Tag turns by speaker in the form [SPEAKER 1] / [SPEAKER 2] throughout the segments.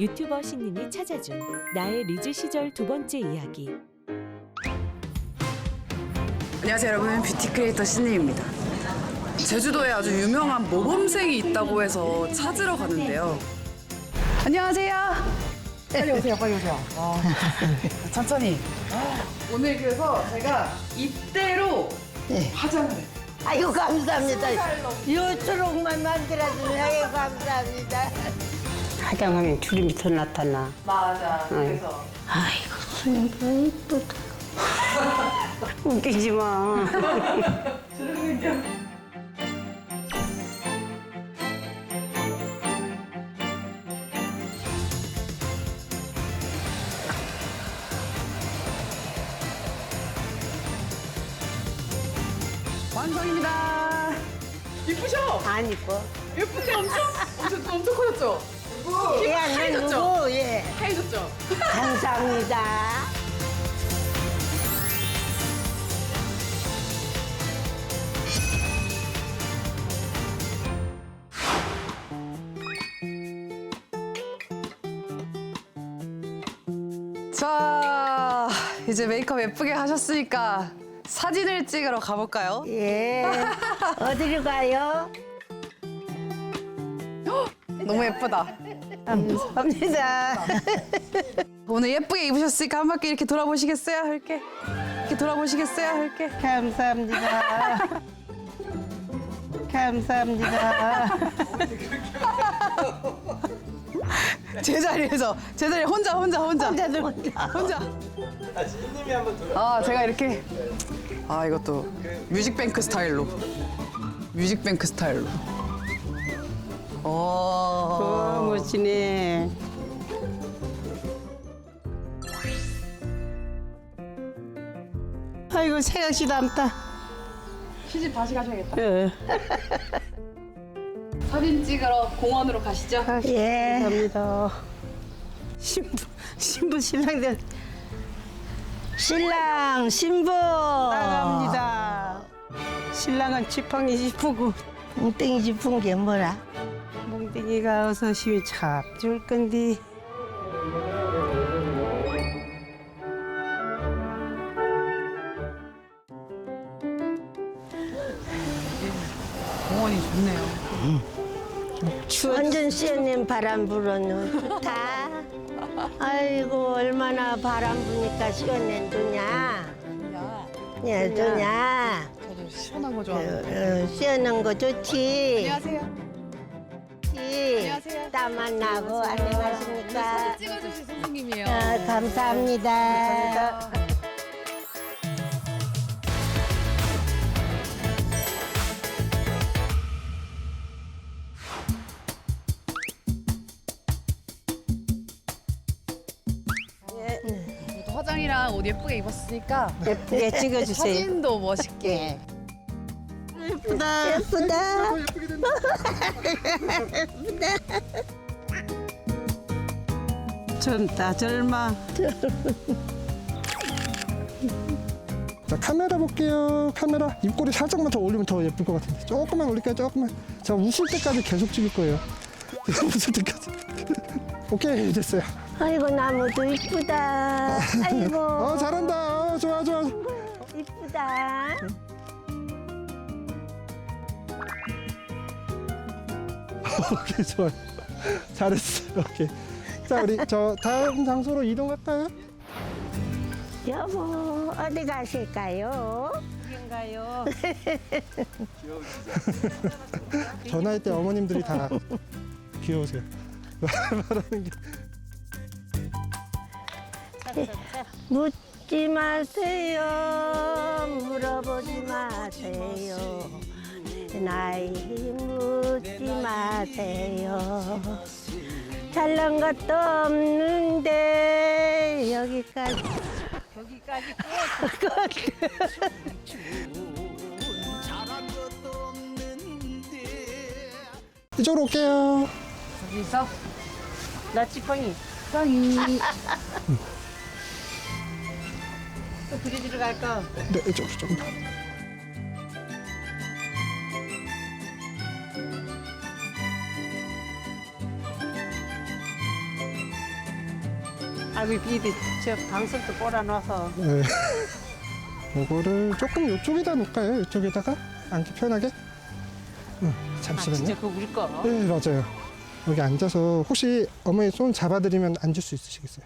[SPEAKER 1] 유튜버 신님이 찾아준 나의 리즈 시절 두 번째 이야기.
[SPEAKER 2] 안녕하세요 여러분. 뷰티 크리에이터 신혜입니다. 제주도에 아주 유명한 모범생이 있다고 해서 찾으러 가는데요. 안녕하세요. 빨리 오세요 빨리 오세요. 어, 천천히. 오늘 그래서 제가 이때로 화장을 해요.
[SPEAKER 3] 아이고 감사합니다. 요초록만 만들어주면 아이고 감사합니다.
[SPEAKER 4] 화장하면 주름이 더 나타나.
[SPEAKER 2] 맞아 그래서
[SPEAKER 3] 아이고 손님도 이쁘다.
[SPEAKER 4] 웃기지 마.
[SPEAKER 2] 완성입니다 이쁘셔
[SPEAKER 4] 안 이뻐.
[SPEAKER 2] 예쁜데 엄청 엄청 엄청 커졌죠
[SPEAKER 3] 예,
[SPEAKER 2] 하얘졌죠?
[SPEAKER 3] 누구? 예.
[SPEAKER 2] 하얘졌죠
[SPEAKER 3] 감사합니다.
[SPEAKER 2] 자, 이제 메이크업 예쁘게 하셨으니까 사진을 찍으러 가볼까요?
[SPEAKER 3] 예. 어디로 가요?
[SPEAKER 2] 너무 예쁘다.
[SPEAKER 3] 감사합니다.
[SPEAKER 2] 오늘 예쁘게 입으셨으니까 한 바퀴 이렇게 돌아보시겠어요? 이렇게. 이렇게 돌아보시겠어요? 이렇게.
[SPEAKER 3] 감사합니다. 감사합니다.
[SPEAKER 2] 제자리에서, 제자리에 혼자, 혼자, 혼자.
[SPEAKER 3] 혼자. 혼자.
[SPEAKER 2] 아, 제가 이렇게. 아, 이것도 뮤직뱅크 스타일로. 뮤직뱅크 스타일로. 오.
[SPEAKER 4] 어, 멋지네. 아이고 생각지 남다.
[SPEAKER 2] 시집 다시 가셔야겠다.
[SPEAKER 4] 예.
[SPEAKER 2] 사진 찍으러 공원으로 가시죠.
[SPEAKER 3] 예.
[SPEAKER 4] 감사합니다. 신부 신부 신랑들
[SPEAKER 3] 신랑, 신부.
[SPEAKER 4] 나갑니다. 신랑은 지팡이 짚고
[SPEAKER 3] 뭉땡이 짚은 게 뭐라?
[SPEAKER 4] 몽둥이가 어서 시위 참줄 건디.
[SPEAKER 2] 공원이 좋네요.
[SPEAKER 3] 완전 씨님 바람 불어는 좋다. 아이고 얼마나 바람 부니까 시원해 두냐. 예, 두냐.
[SPEAKER 2] 저도 시원한 거
[SPEAKER 3] 어,
[SPEAKER 2] 좋아하는데.
[SPEAKER 3] 어, 시원한 거 좋지.
[SPEAKER 2] 안녕하세요.
[SPEAKER 3] 좋지. 땀안 나고 안녕하십니까.
[SPEAKER 2] 찍어주신 선생님이에요.
[SPEAKER 3] 아, 감사합니다.
[SPEAKER 2] 저도 화장이랑 옷 예쁘게 입었으니까
[SPEAKER 4] 예쁘게 찍어주세요.
[SPEAKER 2] 사진도 멋있게.
[SPEAKER 3] 예쁘다. 예쁘다.
[SPEAKER 4] 젊다. 젊어.
[SPEAKER 5] 자 카메라 볼게요. 카메라. 입꼬리 살짝만 더 올리면 더 예쁠 것 같은데. 조금만 올릴게요 조금만. 자 웃을 때까지 계속 찍을 거예요. 웃을 때까지. 오케이 됐어요.
[SPEAKER 3] 아이고 나무도 이쁘다. 아이고.
[SPEAKER 5] 어 잘한다. 어 좋아 좋아.
[SPEAKER 3] 이쁘다.
[SPEAKER 5] 오케이 좋아요 잘했어요 오케이 자 우리 저 다음 장소로 이동할까요?
[SPEAKER 3] 여보 어디 가실까요?
[SPEAKER 4] 인가요?
[SPEAKER 5] 전화할 때 어머님들이 다 귀여우세요 말하는 게
[SPEAKER 3] 묻지 마세요. 물어보지 마세요. 나이 묻지 마세요. 잘난 것도 없는데 여기까지
[SPEAKER 4] 거기까지
[SPEAKER 5] 이쪽으로 올게요.
[SPEAKER 4] 어디서? 나 지팡이. 또 그리 들어갈까?
[SPEAKER 5] 네, 이쪽으로 조금 더.
[SPEAKER 4] 아이고 비디 저 방석도 꼬라놔서
[SPEAKER 5] 네. 이거를 조금 이쪽에다 놓을까요? 이쪽에다가 앉기 편하게. 응,
[SPEAKER 4] 아
[SPEAKER 5] 잠시만요.
[SPEAKER 4] 진짜 그거 우리 거?
[SPEAKER 5] 네, 맞아요. 여기 앉아서 혹시 어머니 손 잡아드리면 앉을 수 있으시겠어요?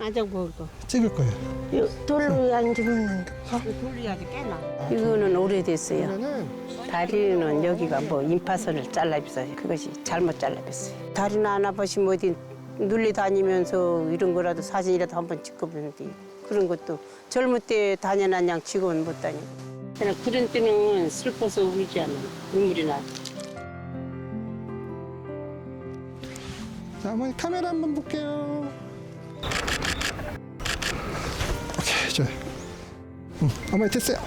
[SPEAKER 4] 앉아 먹을 거
[SPEAKER 5] 찍을 거예요.
[SPEAKER 3] 요 돌로 앉으면
[SPEAKER 4] 돌려야지 깨나
[SPEAKER 3] 이거는 오래됐어요.
[SPEAKER 5] 그러면은
[SPEAKER 3] 다리는 여기가 뭐 임파선을 잘라봤어요. 그것이 잘못 잘라봤어요. 다리는 안 아프시면 어디 눌리 다니면서 이런 거라도 사진이라도 한번 찍어보면 돼. 그런 것도 젊을 때 다녀난 양 지금은 못 다니고. 그냥 그런 때는 슬퍼서 울지 않아. 눈물이 나.
[SPEAKER 5] 자, 어머니 카메라 한번 볼게요. 오케이, 좋아요. 응, 어머니 됐어요.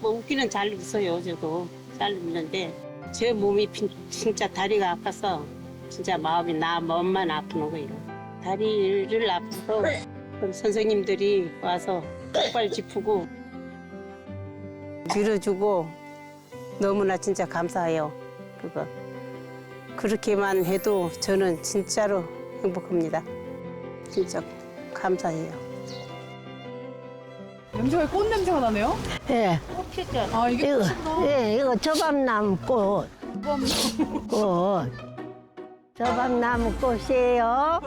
[SPEAKER 3] 뭐 웃기는 잘 웃어요, 저도. 잘 웃는데 제 몸이 빈- 진짜 다리가 아파서 진짜 마음이 나 몸만 아픈 거예요. 다리를 아파서 선생님들이 와서 똑발 짚고 밀어주고 너무나 진짜 감사해요. 그거 그렇게만 해도 저는 진짜로 행복합니다. 진짜 감사해요.
[SPEAKER 2] 냄새가 꽃 냄새가 나네요.
[SPEAKER 3] 예.
[SPEAKER 2] 아 이게
[SPEAKER 3] 이거, 예, 이거 저밤나무 꽃. 꽃. 저밤나무 꽃이에요.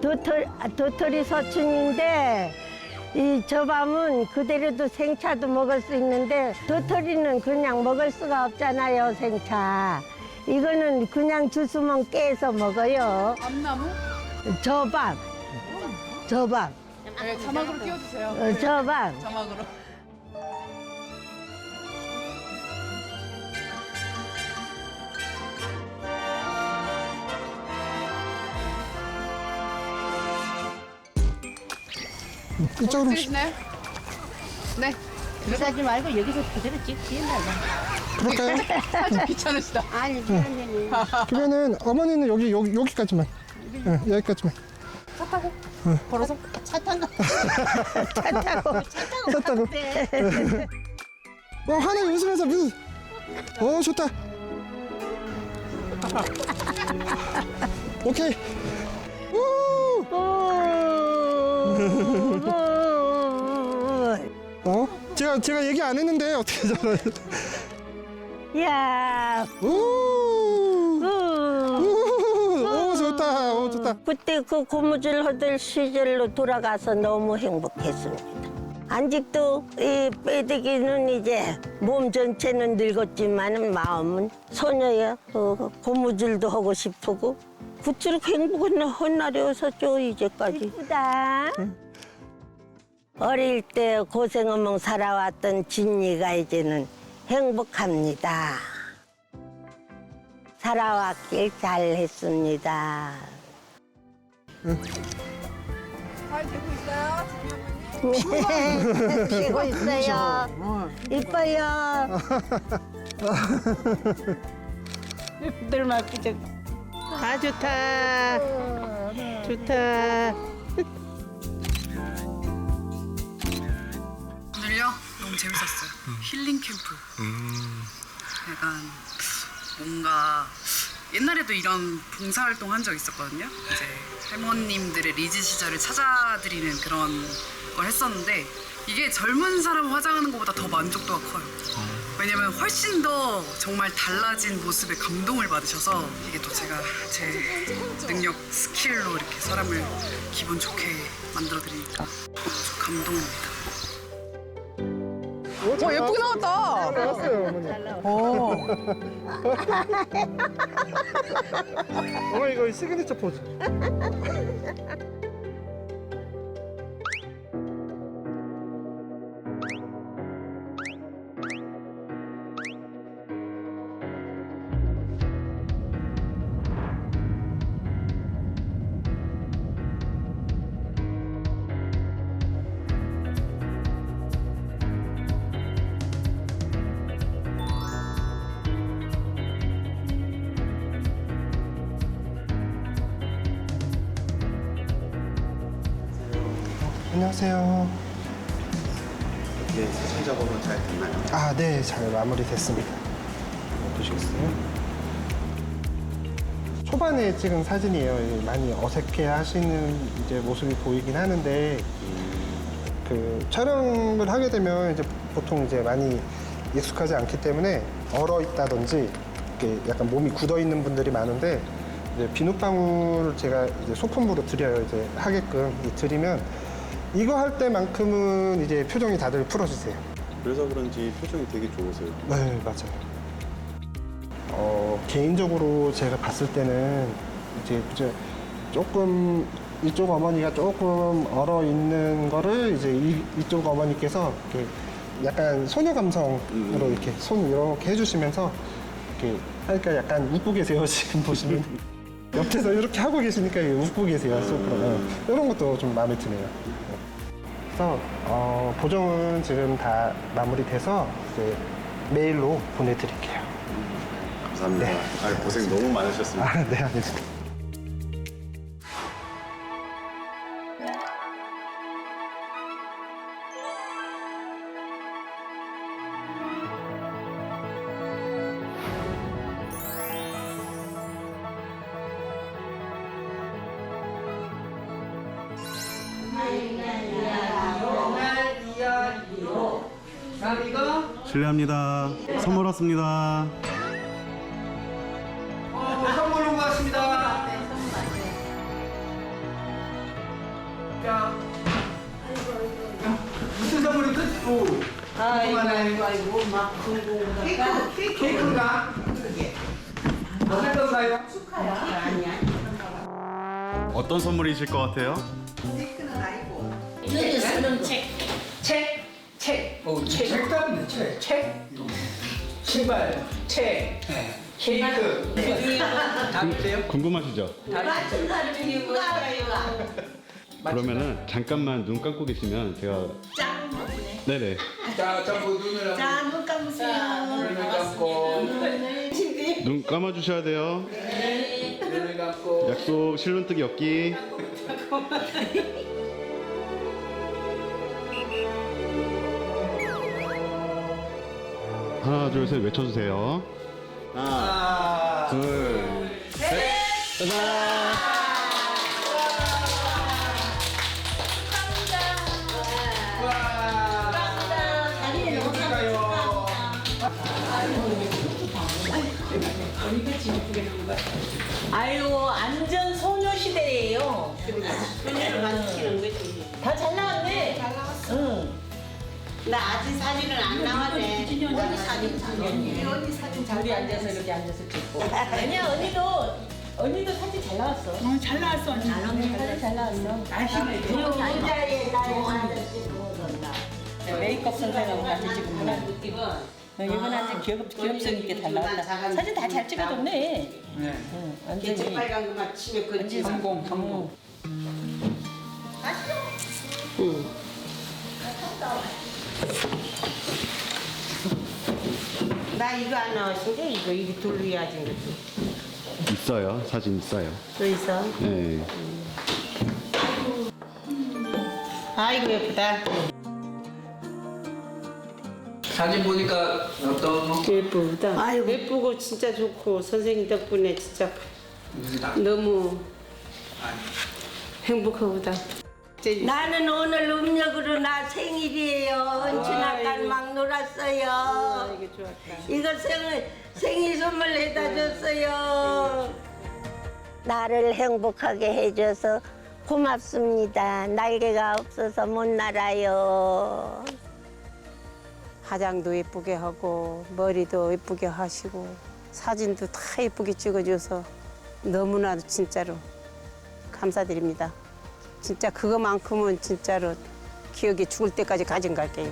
[SPEAKER 3] 도토리, 아, 도토리 서춘인데, 이 저밤은 그대로도 생차도 먹을 수 있는데, 도토리는 그냥 먹을 수가 없잖아요, 생차. 이거는 그냥 주스면 깨서 먹어요.
[SPEAKER 2] 밤나무
[SPEAKER 3] 저밤. 저밤.
[SPEAKER 2] 네, 자막으로 띄워주세요.
[SPEAKER 3] 어, 저밤.
[SPEAKER 2] 자막으로.
[SPEAKER 5] 이쪽으로 오시-
[SPEAKER 2] 찍으시나요? 네.
[SPEAKER 4] 비싸지 말고 여기서 그대로 찍지
[SPEAKER 5] 그럴까요?
[SPEAKER 2] 살짝 귀찮으시다.
[SPEAKER 4] 아니
[SPEAKER 5] 그러면은 어머니는 여기 여기 여기까지만. 응, 여기까지만.
[SPEAKER 2] 걸어서.
[SPEAKER 5] 탔다고. 와 하나 웃으면서 뮤. 어 좋다. 오케이. 우! 어? 제가 제가 얘기 안 했는데 어떻게 잘해?
[SPEAKER 3] 야,
[SPEAKER 5] 우! 우! 오 오 좋다.
[SPEAKER 3] 그때 그 고무줄 허들 시절로 돌아가서 너무 행복했습니다. 아직도 이 빼대기는 이제 몸 전체는 늙었지만 마음은 소녀야. 어, 고무줄도 하고 싶고 한 날이 어서죠 이제까지. 이쁘다. 어릴 때 고생어멍 살아왔던 진이가 이제는 행복합니다. 살아왔길 잘했습니다.
[SPEAKER 2] 잘 되고 있어요.
[SPEAKER 3] 쉬고 있어요. 이뻐요.
[SPEAKER 4] 들만 그저 아 좋다 좋다
[SPEAKER 2] 오늘요 너무 재밌었어요. 힐링 캠프. 약간 뭔가 옛날에도 이런 봉사활동 한 적 있었거든요. 이제 할머님들의 리즈 시절을 찾아드리는 그런 걸 했었는데 이게 젊은 사람 화장하는 것보다 더 만족도가 커요. 왜냐면 훨씬 더 정말 달라진 모습에 감동을 받으셔서 이게 또 제가 제 능력 스킬로 이렇게 사람을 기분 좋게 만들어 드리니까 감동입니다. 와 예쁘게 나왔다.
[SPEAKER 5] 나왔어요 어머니.
[SPEAKER 2] 오.
[SPEAKER 5] 어머니 이거 시그니처 포즈. 안녕하세요.
[SPEAKER 6] 네, 사진 작업은 잘 됐나요?
[SPEAKER 5] 아, 네, 잘 마무리됐습니다.
[SPEAKER 6] 어떠시겠어요?
[SPEAKER 5] 초반에 찍은 사진이에요. 많이 어색해 하시는 이제 모습이 보이긴 하는데, 그 촬영을 하게 되면 이제 보통 이제 많이 익숙하지 않기 때문에 얼어 있다든지 이렇게 약간 몸이 굳어 있는 분들이 많은데 이제 비눗방울을 제가 이제 소품으로 드려요. 이제 하게끔 이 드리면 이거 할 때만큼은 이제 표정이 다들 풀어주세요.
[SPEAKER 6] 그래서 그런지 표정이 되게 좋으세요.
[SPEAKER 5] 네, 맞아요. 어, 개인적으로 제가 봤을 때는 이제, 이제 조금 이쪽 어머니가 조금 얼어 있는 거를 이제 이, 이쪽 어머니께서 이렇게 약간 소녀 감성으로 이렇게 손 이렇게 해주시면서 이렇게 하니까 약간 웃고 계세요 지금 보시면 옆에서 이렇게 하고 계시니까 웃고 계세요 속으로 이런 것도 좀 마음에 드네요. 네. 그래서 어, 보정은 지금 다 마무리돼서 이제 메일로 보내드릴게요.
[SPEAKER 6] 감사합니다. 아, 고생 너무 많으셨습니다.
[SPEAKER 5] 아, 네, 알겠습니다.
[SPEAKER 6] 선물 왔습니다.
[SPEAKER 7] 선물 온것 같습니다. 자, 무슨 선물이든? 오. 아이고, 아이고, 아이고, 막 케이크, 케이크, 케이크인가? 어떤 건가요?
[SPEAKER 6] 어떤 선물이실 것 같아요?
[SPEAKER 7] 책, 책, 오, 책. 책도 없네, 책, 책. 신발, 책, 케이크. 다르세요?
[SPEAKER 6] 궁금하시죠? 그러면은 잠깐만 눈 감고 계시면 제가 네네
[SPEAKER 7] 자, 전부 눈을 자, 눈 감으세요. 눈을 감고,
[SPEAKER 6] 눈 감아 주셔야 돼요.
[SPEAKER 7] 눈을 감고.
[SPEAKER 6] 약속 실눈뜨기 없기. 하나 둘 셋 외쳐주세요. 하나 둘 셋. 짜잔.
[SPEAKER 8] 아유 완전 소녀 시대예요. 소녀를 만드시는 거지. 다잘 나왔네. 잘 나왔어. 응.
[SPEAKER 4] 나 아직 사진은 안 나왔네.
[SPEAKER 8] 언니 사진 작년이. 언니 사진 잘. 우리 앉아서 이렇게 앉아서 찍고. 아니야 언니도 언니도 사진 잘 나왔어. 응, 잘 나왔어 언니. 잘 나왔어. 사진 잘 나왔어. 날씬해.
[SPEAKER 3] 혼자의 나의 아저씨 보던다.
[SPEAKER 8] 메이크업 선생하고 같이 찍은구나. 이분한테 귀엽 귀엽성 있게 잘 나왔다. 사진 다 잘 찍어줬네.
[SPEAKER 7] 네.
[SPEAKER 8] 응, 완전히.
[SPEAKER 4] 빨간 거 맞추면 그지.
[SPEAKER 7] 성공, 성공.
[SPEAKER 4] 나 이거 안 나왔는데 이거 이거 돌려야지.
[SPEAKER 6] 있어요. 사진 있어요.
[SPEAKER 4] 또 있어?
[SPEAKER 6] 네.
[SPEAKER 4] 아이고 예쁘다.
[SPEAKER 7] 사진 보니까 어떤
[SPEAKER 4] 예쁘다. 아이고 예쁘고 진짜 좋고 선생님 덕분에 진짜 너무 행복하다.
[SPEAKER 3] 나는 오늘 음력으로 나 생일이에요. 은춘아깐 막 놀았어요.
[SPEAKER 4] 이게 좋았다.
[SPEAKER 3] 이거 생일, 생일 선물 해다 줬어요. 나를 행복하게 해줘서 고맙습니다. 날개가 없어서 못 날아요.
[SPEAKER 4] 화장도 예쁘게 하고 머리도 예쁘게 하시고 사진도 다 예쁘게 찍어줘서 너무나도 진짜로 감사드립니다. 진짜 그거만큼은 진짜로 기억에 죽을 때까지 가진 갈게요.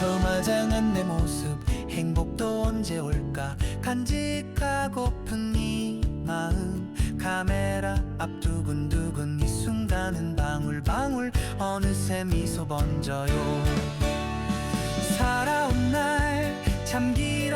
[SPEAKER 2] 저마장한 내 모습. 행복도 언제 올까? 간직하고픈 이 마음. 카메라 앞 두근두근 이 순간은 방울방울. 어느새 미소 번져요. 살아온 날 참기